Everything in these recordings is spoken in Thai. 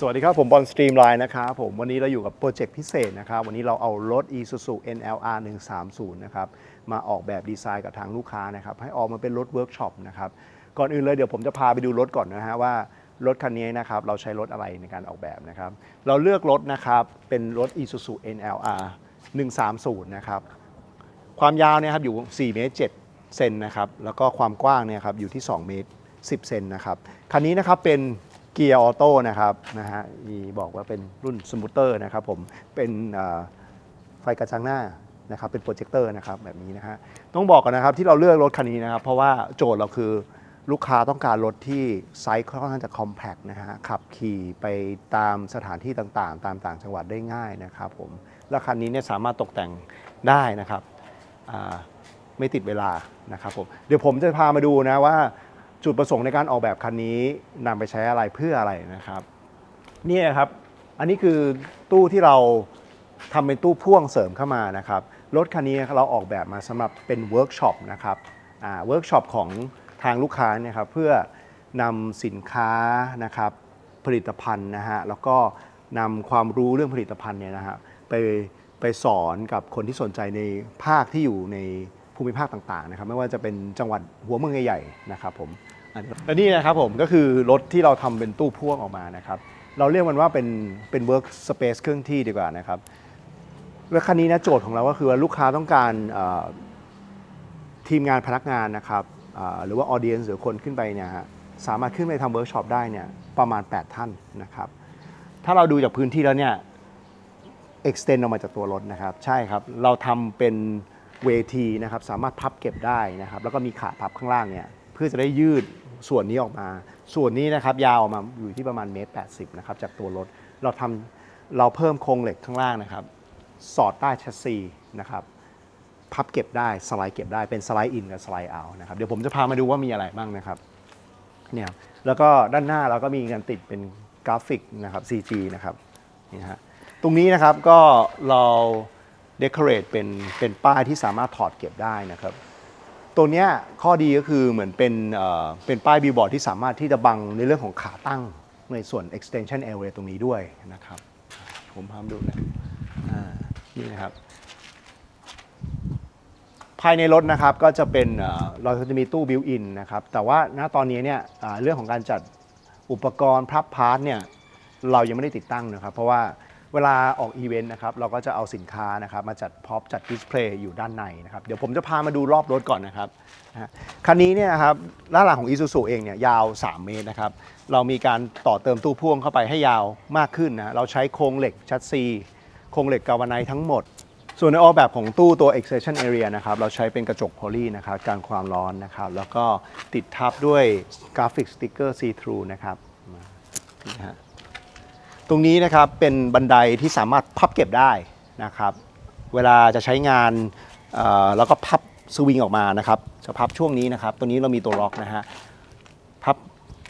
สวัสดีครับ ผมบอลสตรีมไลน์นะครับผมวันนี้เราอยู่กับโปรเจกต์พิเศษนะครับ วันนี้เราเอารถ Isuzu NLR 130นะครับมาออกแบบดีไซน์กับทางลูกค้านะครับ ให้ออกมาเป็นรถเวิร์กช็อปนะครับ ก่อนอื่นเลยเดี๋ยวผมจะพาไปดูรถก่อนนะฮะว่ารถคันนี้นะครับเราใช้รถอะไรในการออกแบบนะครับ เราเลือกรถนะครับเป็นรถ Isuzu NLR 130นะครับความยาวเนี่ยครับอยู่ 4 เมตร 7 เซนนะครับแล้วก็ความกว้างเนี่ยครับอยู่ที่ 2 เมตร 10 เซนนะครับคันนี้นะครับเป็นเกียร์ออโต้นะครับนะฮะมีบอกว่าเป็นรุ่นสมูทเตอร์นะครับผมเป็นไฟกระจังหน้านะครับเป็นโปรเจคเตอร์นะครับแบบนี้นะฮะต้องบอกก่อนนะครับที่เราเลือกรถคันนี้นะครับ เพราะว่าโจทย์เราคือลูกค้าต้องการรถที่ไซส์ค่อนข้างจะคอมแพคนะฮะขับขี่ไปตามสถานที่ต่างๆ ตามต่างจังหวัดได้ง่ายนะครับผมและคันนี้เนี่ยสามารถตกแต่งได้นะครับไม่ติดเวลานะครับผมเดี๋ยวผมจะพามาดูนะว่า จุดประสงค์ในการออกแบบคันนี้นำไปใช้อะไรเพื่ออะไรนะครับนี่ครับ อันนี้คือตู้ที่เราทำเป็นตู้พ่วงเสริมเข้ามานะครับรถคันนี้เราออกแบบมาสำหรับเป็นเวิร์กช็อปนะครับเวิร์กช็อปของทางลูกค้าเนี่ยครับเพื่อนำสินค้านะครับผลิตภัณฑ์นะฮะแล้วก็นำความรู้เรื่องผลิตภัณฑ์เนี่ยนะฮะไปไปสอนกับคนที่สนใจในภาคที่อยู่ในภูมิภาคต่างๆนะครับ ไม่ว่าจะเป็นจังหวัดหัวเมืองใหญ่ๆนะครับผม และนี่นะครับผมก็คือรถที่เราทำเป็นตู้พ่วงออกมานะครับ เราเรียกมันว่าเป็นเป็น work space เครื่องที่ดีกว่านะครับและคันนี้นะโจทย์ของเราก็คือว่าลูกค้าต้องการเอ่อทีมงานพนักงานนะครับอ่าหรือว่าออเดียนหรือคนขึ้นไปเนี่ยฮะสามารถขึ้นไปทำเวิร์กช็อปได้เนี่ยประมาณ 8 ท่านนะครับ ถ้าเราดูจากพื้นที่แล้วเนี่ย extend ออกมาจากตัวรถนะครับ ใช่ครับ เราทำเป็นเวทีนะครับ สามารถพับเก็บได้นะครับ แล้วก็มีขาพับข้างล่างเนี่ย เพื่อจะได้ยืด ส่วนนี้ออกมา ส่วนนี้นะครับยาวออกมาอยู่ที่ประมาณเมตรแปนะครับจากตัวรถ เราทำเราเพิ่มโครงเหล็กข้างล่างนะครับ สอดใต้แชสซีนะครับ พับเก็บได้สไลด์เก็บได้เป็นสไลด์อินกับสไลด์เอานะครับเดี๋ยวผมจะพามาดูว่ามีอะไรบ้างนะครับเนี่ยแล้วก็ด้านหน้าเราก็มีการติดเป็นกราฟิกนะครับ CG นะครับนี่ฮะตรงนี้นะครับก็เราเด o อเรทเป็นเป็นป้ายที่สามารถถอดเก็บได้นะครับ ตัวเนี้ยข้อดีก็คือเหมือนเป็นเอ่อเป็นป้ายบิลบอร์ดที่สามารถที่จะบังในเรื่องของขาตั้งในส่วน extension area ตรงนี้ด้วยนะครับ ผมพามาดูนะอ่านี่นะครับ ภายในรถนะครับก็จะเป็นเอ่อเราจะมีตู้บิวอินนะครับ แต่ว่าณตอนนี้เนี่ยอ่าเรื่องของการจัดอุปกรณ์พับพาร์ทเนี่ยเรายังไม่ได้ติดตั้งนะครับ เพราะว่า เวลาออกอีเวนต์นะครับเราก็จะเอาสินค้านะครับมาจัดพ็อพจัดดิสเพลย์อยู่ด้านในนะครับเดี๋ยวผมจะพามาดูรอบรถก่อนนะครับนะฮะคันนี้เนี่ยนะครับด้านหลังของ Isuzu เองเนี่ยยาว 3 เมตรนะครับเรามีการต่อเติมตู้พ่วงเข้าไปให้ยาวมากขึ้นนะเราใช้โครงเหล็กชัดซีโครงเหล็กกาวาไนท์ทั้งหมด ส่วนในออกแบบของตู้ตัว extension area นะครับเราใช้เป็นกระจกโพลีนะครับการความร้อนนะครับแล้วก็ติดทับด้วยกราฟิกสติกเกอร์ see through นะครับนี่ฮะ ตรงนี้นะครับเป็นบันไดที่สามารถพับเก็บได้นะครับ เวลาจะใช้งานแล้วก็พับสวิงออกมานะครับจะพับช่วงนี้นะครับ ตัวนี้เรามีตัวล็อกนะฮะพับ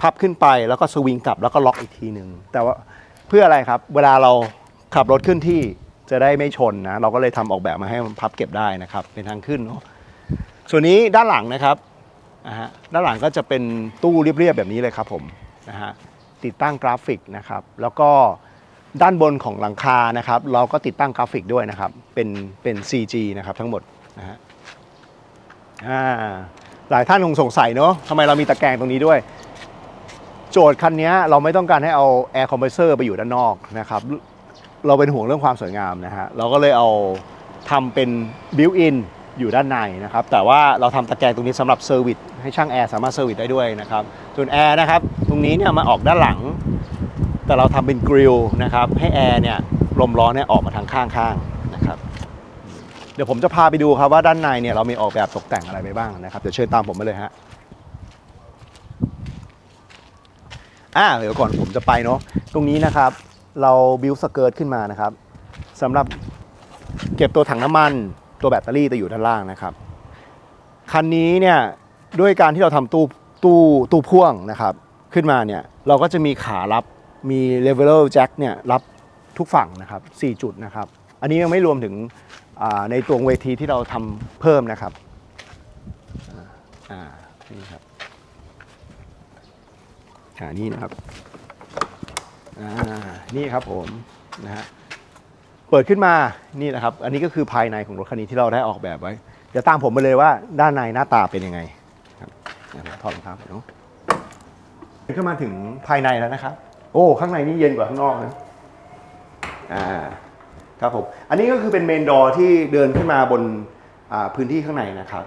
พับขึ้นไปแล้วก็สวิงกลับแล้วก็ล็อกอีกทีหนึ่งแต่ว่าเพื่ออะไรครับ เวลาเราขับรถขึ้นที่จะได้ไม่ชนนะ เราก็เลยทำออกแบบมาให้มันพับเก็บได้นะครับ เป็นทางขึ้นเนาะส่วนนี้ด้านหลังนะครับนะฮะด้านหลังก็จะเป็นตู้เรียบๆแบบนี้เลยครับผมนะฮะ ติดตั้งกราฟิกนะครับ แล้วก็ด้านบนของหลังคานะครับ เราก็ติดตั้งกราฟิกด้วยนะครับ เป็นเป็น CG นะครับทั้งหมดนะฮะอ่าหลายท่านคงสงสัยเนาะทำไมเรามีตะแกรงตรงนี้ด้วย โจทย์คันนี้เราไม่ต้องการให้เอาแอร์คอมเพรสเซอร์ไปอยู่ด้านนอกนะครับ เราเป็นห่วงเรื่องความสวยงามนะฮะเราก็เลยเอาทำเป็นบิวอิน อยู่ด้านในนะครับ แต่ว่าเราทำตะแกรงตรงนี้สำหรับเซอร์วิสให้ช่างแอร์สามารถเซอร์วิสได้ด้วยนะครับส่วนแอร์นะครับตรงนี้เนี่ยมาออกด้านหลัง แต่เราทำเป็นกริลนะครับให้แอร์เนี่ยลมร้อนเนี่ยออกมาทางข้างๆนะครับเดี๋ยวผมจะพาไปดูครับว่าด้านในเนี่ยเรามีออกแบบตกแต่งอะไรไปบ้างนะครับเดี๋ยวเชิญตามผมมาเลยฮะอ่าเดี๋ยวก่อนผมจะไปเนาะตรงนี้นะครับ เราบิวสเกิร์ตขึ้นมานะครับสำหรับเก็บตัวถังน้ำมัน ตัวแบตเตอรี่จะอยู่ด้านล่างนะครับ คันนี้เนี่ยด้วยการที่เราทำตู้ตู้ตู้พ่วงนะครับขึ้นมาเนี่ยเราก็จะมีขารับมีเลเวลแจ็คเนี่ยรับทุกฝั่งนะครับ 4 จุดนะครับ อันนี้ยังไม่รวมถึงในตัวเวทีที่เราทำเพิ่มนะครับอ่านี่ครับอ่านี่นะครับอ่านี่ครับผมนะฮะ เปิดขึ้นมานี่นะครับ อันนี้ก็คือภายในของรถคันนี้ที่เราได้ออกแบบไว้ เดี๋ยวตามผมไปเลยว่าด้านในหน้าตาเป็นยังไงครับถอดรองเท้าไปเนาะขึ้นมาถึงภายในแล้วนะครับ โอ้ข้างในนี่เย็นกว่าข้างนอกนะอ่าครับผมอันนี้ก็คือเป็นเมนดอร์ที่เดินขึ้นมาบนาพื้นที่ข้างในนะครับ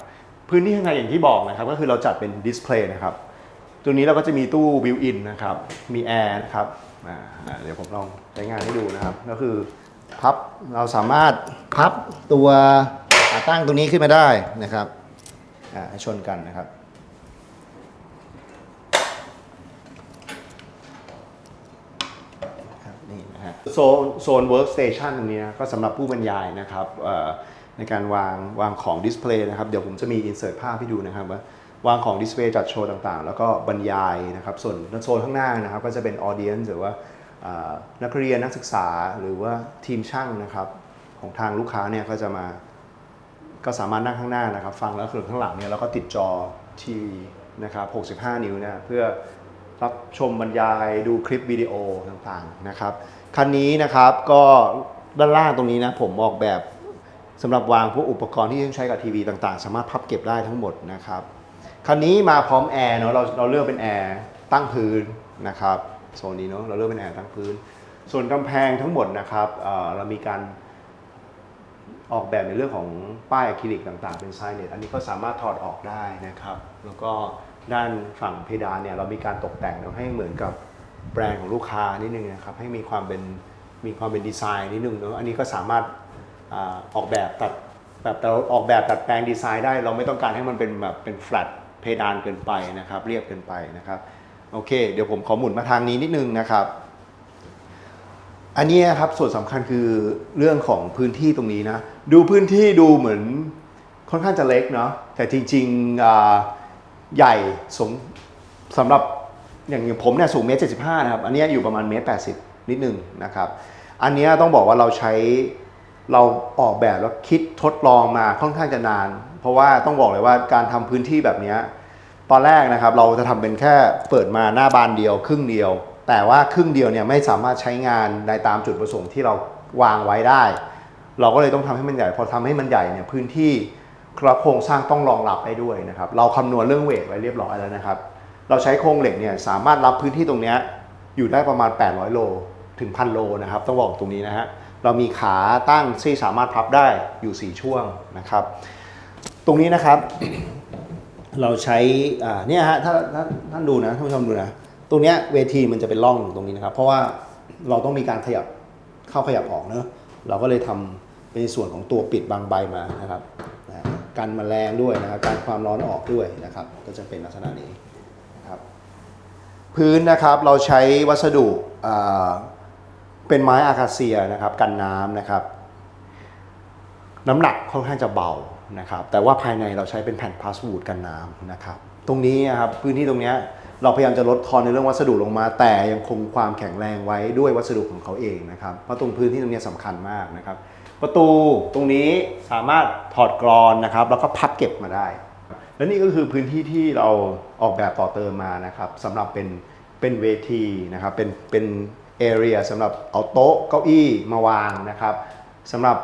พื้นที่ข้างในอย่างที่บอกนะครับ ก็คือเราจัดเป็นดิสเพลย์นะครับตัวนี้เราก็จะมีตู้บิวอินนะครับ มีแอร์นะครับเดี๋ยวผมลองใช้งานให้ดูนะครับ ก็คือ พับเราสามารถพับตัวขาตั้งตรงนี้ขึ้นมาได้นะครับให้ชนกันนะครับนี่นะฮะโซนโซนเวิร์กสเตชันตรงนี้ก็สำหรับผู้บรรยายนะครับในการวางวางของดิสเพลย์นะครับเดี๋ยวผมจะมีอินเสิร์ตภาพให้ดูนะครับว่าวางของดิสเพลย์จัดโชว์ต่างๆ แล้วก็บรรยายนะครับส่วนโซนข้างหน้านะครับก็จะเป็นออเดียนหรือว่า นักเรียนนักศึกษาหรือว่าทีมช่างนะครับของทางลูกค้าเนี่ยก็จะมาก็สามารถนั่งข้างหน้านะครับ ฟังแล้วส่วนข้างหลังเนี่ยเราก็ติดจอทีวีนะครับ 65 นิ้วเนะเพื่อรับชมบรรยายดูคลิปวิดีโอต่างๆนะครับ คันนี้นะครับก็ด้านล่างตรงนี้นะผมออกแบบสำหรับวางพวกอุปกรณ์ที่ใช้กับทีวีต่างๆ สามารถพับเก็บได้ทั้งหมดนะครับ คันนี้มาพร้อมแอร์เนาะเราเราเลือกเป็นแอร์ตั้งพื้นนะครับ โซนนี้เนาะเราเลือกเป็นแอร์ตั้งพื้น ส่วนกำแพงทั้งหมดนะครับเรามีการออกแบบในเรื่องของป้ายอะคริลิกต่างๆ เป็นไซเนตอันนี้ก็สามารถถอดออกได้นะครับ แล้วก็ด้านฝั่งเพดานเนี่ยเรามีการตกแต่งให้เหมือนกับแบรนด์ของลูกค้านิดนึงนะครับให้มีความเป็นมีความเป็นดีไซน์นิดนึงเนอะอันนี้ก็สามารถออกแบบตัดแบบแต่เราออกแบบตัดแปลงดีไซน์ได้ เราไม่ต้องการให้มันเป็นแบบเป็นแฟลตเพดานเกินไปนะครับ เรียบเกินไปนะครับ โอเค เดี๋ยวผมขอหมุนมาทางนี้นิดนึงนะครับ อันนี้ครับส่วนสำคัญคือเรื่องของพื้นที่ตรงนี้นะ ดูพื้นที่ดูเหมือนค่อนข้างจะเล็กเนาะแต่จริงๆใหญ่สมสำหรับอย่างผมเนี่ยสูงเมตรเจ็ดสิบห้านะครับ อันนี้อยู่ประมาณเมตรแปดสิบนิดนึงนะครับ อันนี้ต้องบอกว่าเราใช้เราออกแบบแล้วคิดทดลองมาค่อนข้างจะนาน เพราะว่าต้องบอกเลยว่าการทำพื้นที่แบบนี้ ตอนแรกนะครับเราจะทำเป็นแค่เปิดมาหน้าบานเดียวครึ่งเดียว แต่ว่าครึ่งเดียวเนี่ยไม่สามารถใช้งานในตามจุดประสงค์ที่เราวางไว้ได้ เราก็เลยต้องทำให้มันใหญ่ พอทำให้มันใหญ่เนี่ยพื้นที่โครงสร้างต้องรองรับได้ด้วยนะครับเราคำนวณเรื่องเวทไว้เรียบร้อยแล้วนะครับ เราใช้โครงเหล็กเนี่ยสามารถรับพื้นที่ตรงเนี้ยอยู่ได้ประมาณ 800 โลถึงพันโลนะครับต้องบอกตรงนี้นะฮะเรามีขาตั้งที่สามารถพับได้อยู่ 4 ช่วงนะครับ ตรงนี้นะครับ เราใช้อ่าเนี่ยฮะถ้าถ้าท่านดูนะท่านผู้ชมดูนะตรงเนี้ยเวทีมันจะเป็นร่องตรงนี้นะครับ เพราะว่าเราต้องมีการขยับเข้าขยับออกเนอะเราก็เลยทำเป็นส่วนของตัวปิดบางใบมานะครับนะกันแมลงด้วยนะครับการความร้อนออกด้วยนะครับ ก็จะเป็นลักษณะนี้นะครับ พื้นนะครับเราใช้วัสดุอ่าเป็นไม้อาคาเซียนะครับ กันน้ำนะครับ น้ำหนักค่อนข้างจะเบา นะครับแต่ว่าภายในเราใช้เป็นแผ่นพลาสวูดกันน้ำนะครับตรงนี้นะครับพื้นที่ตรงเนี้ยเราพยายามจะลดทอนในเรื่องวัสดุลงมา แต่ยังคงความแข็งแรงไว้ด้วยวัสดุของเขาเองนะครับเพราะตรงพื้นที่ตรงเนี้ยสำคัญมากนะครับ ประตูตรงนี้สามารถถอดกรอนนะครับ แล้วก็พับเก็บมาได้ และนี่ก็คือพื้นที่ที่เราออกแบบต่อเติมมานะครับสำหรับเป็นเป็นเวทีนะครับเป็นเป็นเอเรียสำหรับเอาโต๊ะเก้าอี้มาวางนะครับสำหรับ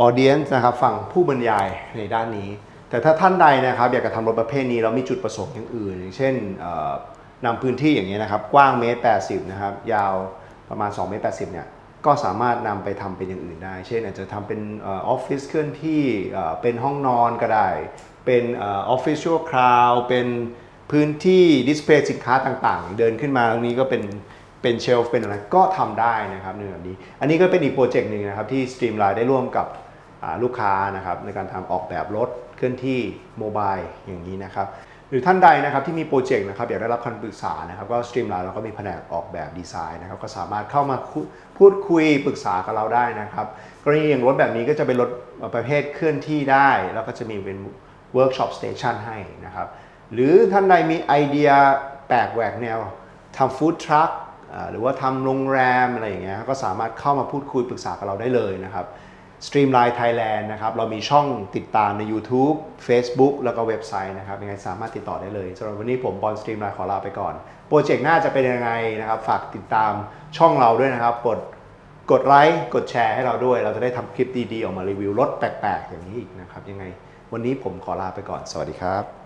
ออเดียนนะครับฝั่งผู้บรรยายในด้านนี้ แต่ถ้าท่านใดนะครับอยากจะทำรถประเภทนี้แล้วมีจุดประสงค์อย่างอื่น อย่างเช่นนำพื้นที่อย่างนี้ยนะครับ กว้างเมตร 80 นะครับ ยาวประมาณ2เมตร 80 เนี่ย ก็สามารถนำไปทำเป็นอย่างอื่นได้ เช่นอาจจะทำเป็นออฟฟิศเคลื่อนที่เป็นห้องนอนก็ได้ เป็นออฟฟิศชั่วคราว เป็นพื้นที่ดิสเพลย์สินค้าต่างๆ เดินขึ้นมาตรงนี้ก็เป็น เป็นเชลฟ์เป็นอะไรก็ทำได้นะครับในแบบนี้ อันนี้ก็เป็นอีกโปรเจกต์หนึ่งนะครับที่ Streamline ได้ร่วมกับลูกค้านะครับในการทำออกแบบรถเคลื่อนที่โมบายอย่างนี้นะครับหรือท่านใดนะครับที่มีโปรเจกต์นะครับอยากได้รับคำปรึกษานะครับก็ Streamline เราก็มีแผนกออกแบบดีไซน์นะครับก็สามารถเข้ามาพูดคุยปรึกษากับเราได้นะครับกรณีอย่างรถแบบนี้ก็จะเป็นรถประเภทเคลื่อนที่ได้ แล้วก็จะมีเป็น Workshop Station ให้นะครับหรือท่านใดมีไอเดียแปลกแหวกแนวทำฟู้ดทรัค หรือว่าทำโรงแรมอะไรอย่างเงี้ยก็สามารถเข้ามาพูดคุยปรึกษากับเราได้เลยนะครับ Streamline Thailand นะครับเรามีช่องติดตามใน YouTube Facebook แล้วก็เว็บไซต์นะครับยังไงสามารถติดต่อได้เลยสำหรับวันนี้ผมบอล Streamline ขอลาไปก่อน โปรเจกต์หน้าจะเป็นยังไงนะครับ ฝากติดตามช่องเราด้วยนะครับ กดกดไลค์กดแชร์ให้เราด้วย เราจะได้ทำคลิปดีๆ ออกมารีวิวรถแปลกๆ อย่างนี้อีกนะครับ ยังไงวันนี้ผมขอลาไปก่อน สวัสดีครับ